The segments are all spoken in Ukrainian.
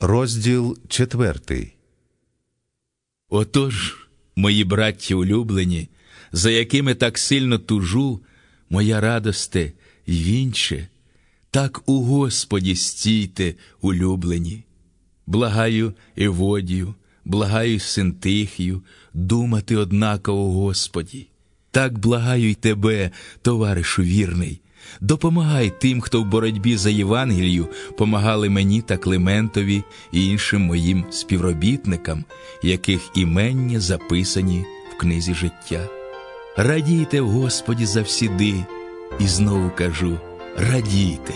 Розділ четвертий. Отож, мої браття улюблені, за якими так сильно тужу, моя радосте й вінче, так у Господі стійте, улюблені. Благаю Еводію, благаю Синтихію, думати однаково, Господі. Так благаю й тебе, товаришу вірний. Допомагай тим, хто в боротьбі за Євангелію помагали мені та Климентові і іншим моїм співробітникам, яких імення записані в книзі життя. Радійте Господі завсіди, і знову кажу: радійте.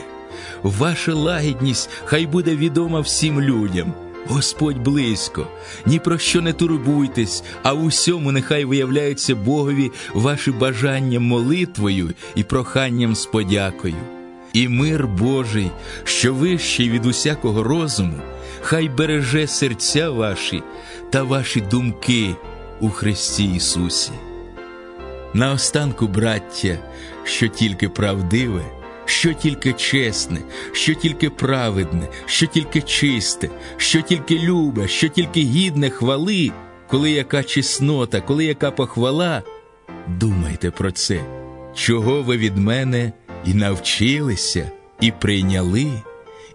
Ваша лагідність хай буде відома всім людям. Господь близько, ні про що не турбуйтесь, а в усьому нехай виявляються Богові ваші бажання молитвою і проханням з подякою. І мир Божий, що вищий від усякого розуму, хай береже серця ваші та ваші думки у Христі Ісусі. Наостанку, браття, що тільки правдиве, що тільки чесне, що тільки праведне, що тільки чисте, що тільки любе, що тільки гідне хвали, коли яка чеснота, коли яка похвала, думайте про це, чого ви від мене і навчилися, і прийняли,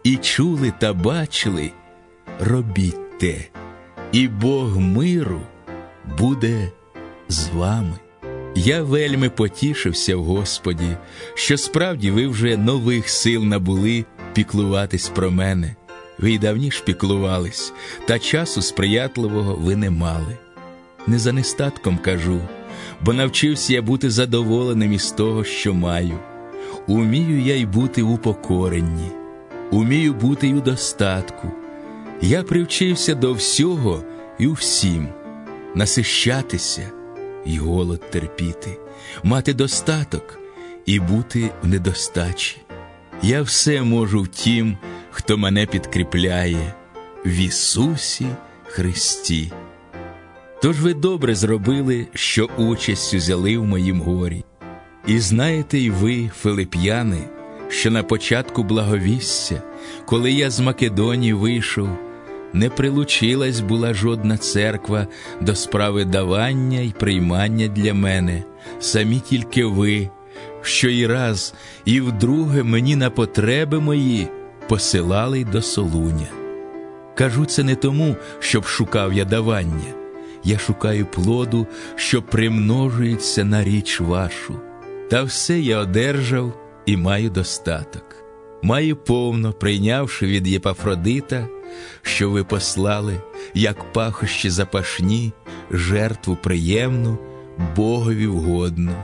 і чули та бачили, робіть те, і Бог миру буде з вами. Я вельми потішився в Господі, що справді ви вже нових сил набули піклуватись про мене. Ви й давніш піклувались, та часу сприятливого ви не мали. Не за нестатком кажу, бо навчився я бути задоволеним із того, що маю. Умію я й бути у покоренні, умію бути й у достатку. Я привчився до всього і у всім, насищатися і голод терпіти, мати достаток і бути в недостачі. Я все можу в тім, хто мене підкріпляє в Ісусі Христі. Тож ви добре зробили, що участь взяли в моїм горі. І знаєте й ви, Филип'яни, що на початку благовістя, коли я з Македонії вийшов, не прилучилась була жодна церква до справи давання й приймання для мене, самі тільки ви, що і раз, і вдруге мені на потреби мої посилали до Солуня. Кажу це не тому, щоб шукав я давання, я шукаю плоду, що примножується на річ вашу. Та все я одержав і маю достаток. Маю повно, прийнявши від Єпафродита, що ви послали, як пахощі запашні, жертву приємну, Богові вгодну.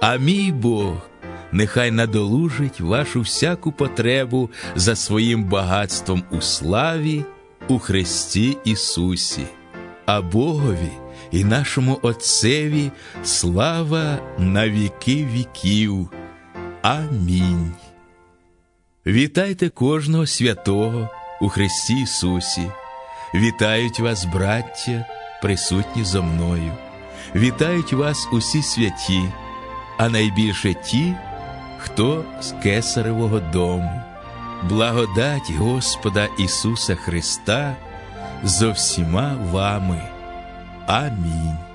А мій Бог нехай надолужить вашу всяку потребу за своїм багатством у славі у Христі Ісусі, а Богові і нашому Отцеві слава на віки віків. Амінь. Вітайте кожного святого у Христі Ісусі. Вітають вас, браття, присутні зо мною. Вітають вас усі святі, а найбільше ті, хто з Кесаревого дому. Благодать Господа Ісуса Христа зо всіма вами. Амінь.